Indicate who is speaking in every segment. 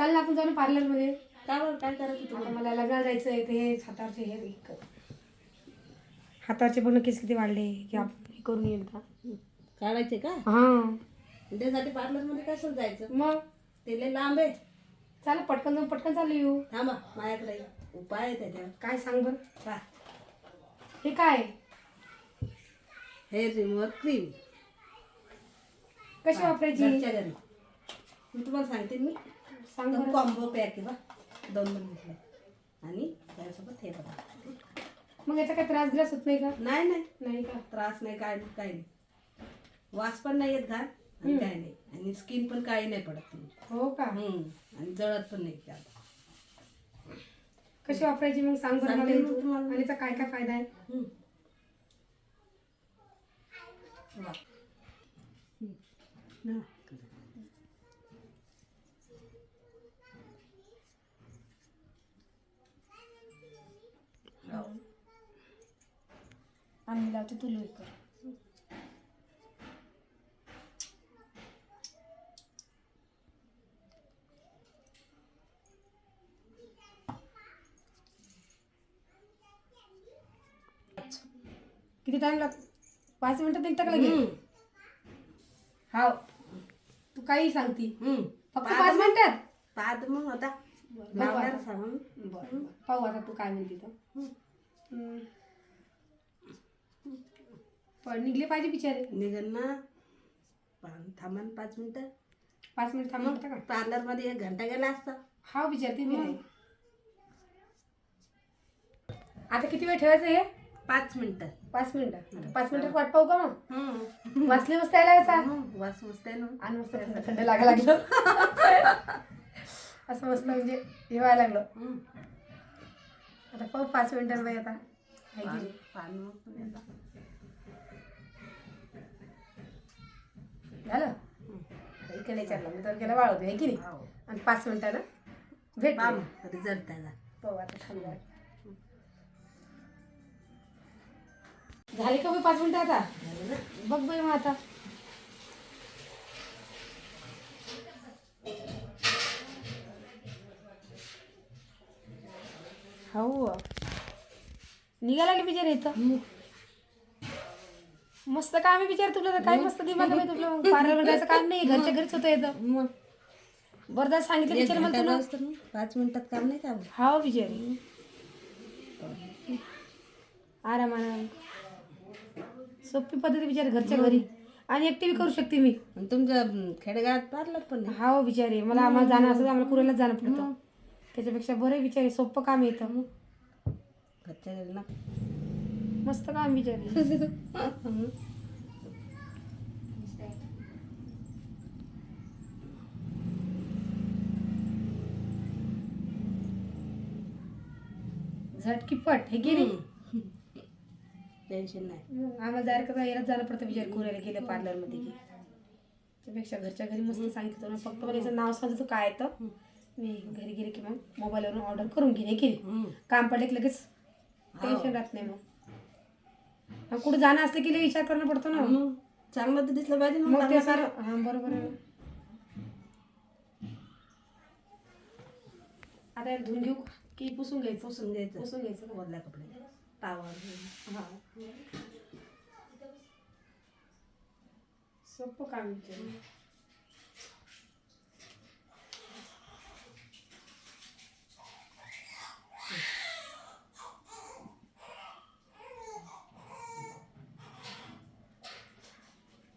Speaker 1: चाल ना आपण जाऊ पार्लरमध्ये
Speaker 2: का बरं? काय
Speaker 1: आता
Speaker 2: तुम्हाला
Speaker 1: मला लग्नाला जायचं आहे ते हे हातावरचे हे एक. हातावरचे पूर्ण केस किती वाढले की आपण हे करून येईल का?
Speaker 2: काढायचे का?
Speaker 1: हां.
Speaker 2: त्यासाठी पार्लरमध्ये कशाला जायचं?
Speaker 1: मग?
Speaker 2: ते लय लांब आहे.
Speaker 1: चाल पटकन जाऊन पटकन चालू येऊ.
Speaker 2: थांबा माझ्याकडे उपाय आहे त्याच्यावर.
Speaker 1: काय सांग बरं?
Speaker 2: पहा.
Speaker 1: हे काय?
Speaker 2: Hair remover cream.
Speaker 1: कशी वापरायची?
Speaker 2: घरच्या घरी. मी तुम्हाला सांगते मी
Speaker 1: सांग बरं
Speaker 2: कॉम्बो पॅक आहे बा दोन दोन घेतले आणि त्यासोबत हे बघा
Speaker 1: मग याचा काय त्रास दिलास होत नाही का
Speaker 2: नाही नाही
Speaker 1: नाही का
Speaker 2: त्रास नाही काय नाही काही नाही वास पण नाही येत घाण आणि काय नाही आणि स्किन पण काही नाही पडत
Speaker 1: हो का
Speaker 2: हम्म. आणि जळत पण नाही त्यात
Speaker 1: कशी वापरायची मग सांग बरं मला
Speaker 2: सांगते मग
Speaker 1: तू.
Speaker 2: तुम्हाला.
Speaker 1: आणि याचा काय काय फायदा आहे
Speaker 2: हम्म. वा. हम्म. ना. हो.
Speaker 1: आम्ही लावते तू लोई कर. किती टाइम लागतो पाच मिनिटात निघता का
Speaker 2: हम्म.
Speaker 1: हाव. तू काही सांगती. फक्त
Speaker 2: पाच
Speaker 1: पाच मिनिटात?
Speaker 2: पाहत मग आता.
Speaker 1: बरं,
Speaker 2: लावणार
Speaker 1: बरं.
Speaker 2: सांगून.
Speaker 1: बरं. पाहू आता तू काय म्हणते तर.
Speaker 2: हम्म.
Speaker 1: पण निघले पाहिजे बिचारे.
Speaker 2: निघन ना. पा- थांबा ना पाच मिनिटं.
Speaker 1: पाच मिनिट थांबू शकता का?
Speaker 2: पार्लरमध्ये एक घंटा गेला असता.
Speaker 1: हा विचारते मी आहे. आता किती वेळ ठेवायचं हे?
Speaker 2: पाच मिनिटं.
Speaker 1: पाच मिनिटं. आता पाच मिनिटात वाट पाहू का मग?
Speaker 2: हम्म.
Speaker 1: वाचले मस्त यायला
Speaker 2: हम्म. वास मस्त आहे ना.
Speaker 1: आणि मस्त थंड थंड लागायला लागलं. असं मस्त म्हणजे हे व्हायला लागलं.
Speaker 2: हम्म.
Speaker 1: आता पाहू पाच मिनिटात बाई आता. आहे की
Speaker 2: पान
Speaker 1: नाही?
Speaker 2: पान मग.
Speaker 1: इकडे विचारलं मी तर गेला वाळवतो आहे की नाही. आणि पाच मिनिटानं भेट
Speaker 2: पहा रिझल्ट त्याचा
Speaker 1: पाहू आता थांब. जरा. झाले का बाई पाच मिनिटं आता? बघ बाई मग आता. हो निघाला लागले बिचारे इथं? मस्त काम आहे बिचारे तुला तर. काय मस्त दिमाग आहे तुला. पार्लर जायचं काम नाही घरच्या घरीच होतं येतं
Speaker 2: मग?
Speaker 1: बरं सांगितलं बिचारे मला तुला.
Speaker 2: पाच मिनिटात काम नाही का
Speaker 1: हा बिचारी. आरामानं सोपी पद्धती बिचारी घरच्या घरी. आणि एकटी बी करू शकते मी.
Speaker 2: आणि तुमच्या खेडेगावात पार्लर पण नाही?
Speaker 1: हा बिचारी. मला आम्हाला जाणं असं आम्हाला कुऱ्यालाच जाणं पडतं. त्याच्यापेक्षा बरं बिचारी. सोपं काम येतं
Speaker 2: घरच्या घरी ना.
Speaker 1: मस्त काम बिचारी. झटकीपट हे की नाही?
Speaker 2: टेन्शन नाही.
Speaker 1: आम्हाला जायला कसं यायलाच जाणं पडतं बिचारी कुऱ्याला गेलं पार्लरमध्ये की. त्यापेक्षा घरच्या घरी मस्त सांगितलं तुला फक्त मला याचं नाव सांगतो काय येतं मी घरी गेले की मग मोबाईलवरून ऑर्डर करून घेणे की
Speaker 2: हम्म.
Speaker 1: काम पडले की लगेच. टेन्शन राहत नाही मग. कुठं जाणं असलं की लई विचार करणं पडतो ना.
Speaker 2: मग चांगलं तर दिसलं पाहिजे मग
Speaker 1: मग ते
Speaker 2: चांगलं
Speaker 1: सारं हां बरोबर आहे. ना आता याला धुवून घेऊ का? की पुसून घ्यायचं?
Speaker 2: पुसून घ्यायचं.
Speaker 1: पुसून घ्यायचं का?
Speaker 2: वरल्या कपडे टावर.
Speaker 1: हा. सोपं काम आहे ते.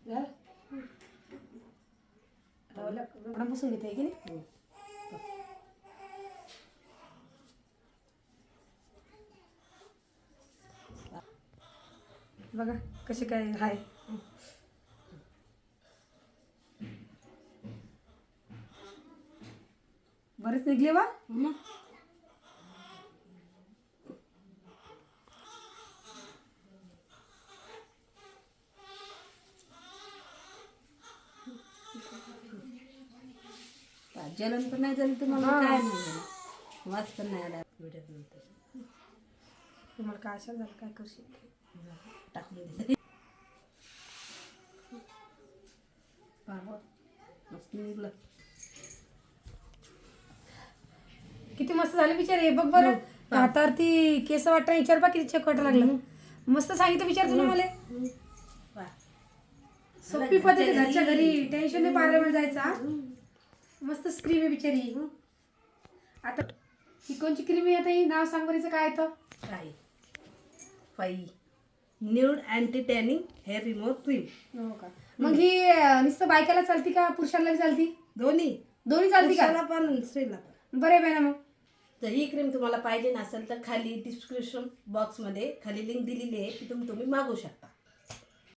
Speaker 1: झालं? कपड्या पुसून घेते की नाही? बघा कसे काय आहे बरेच निघले बा?
Speaker 2: जलन पण नाही झालं तुम्हाला. काय नाही झालं वाच पण नाही आला. व्हिडिओत नंतर
Speaker 1: तुम्हाला काय असेल झालं काय करशील
Speaker 2: टाकून दिलं पहा, मस्त निघलं.
Speaker 1: किती मस्त झाले बिचारे हे बघ बरं. हातावरती केस वाटणं विचार बा किती चेक वाटायला लागलं मस्त सांगितलं विचार तुम्ही मला. सोपी पद्धत घरच्या घरी टेन्शन नाही पार्लरमध्ये जायचं हा? मस्त स्क्रीम आहे बिचारी. आता ही कोणची क्रीम आहे आता? ही नाव सांग बरीचं काय तर?
Speaker 2: काय? फाई nude anti tanning hair remove cream
Speaker 1: हो का? मग ही अं, नुसतं बायकाला चालती का? पुरुषाला चालती?
Speaker 2: दोन्ही.
Speaker 1: दोन्ही चालती का?
Speaker 2: पुरुषाला पण स्त्रीला पण.
Speaker 1: बरे आहे ना मग.
Speaker 2: तर ही क्रीम तुम्हाला पाहिजे नसेल तर खाली डिस्क्रिप्शन बॉक्समध्ये खाली लिंक दिलेली आहे ती तुम्ही तुम्ही मागवू शकता.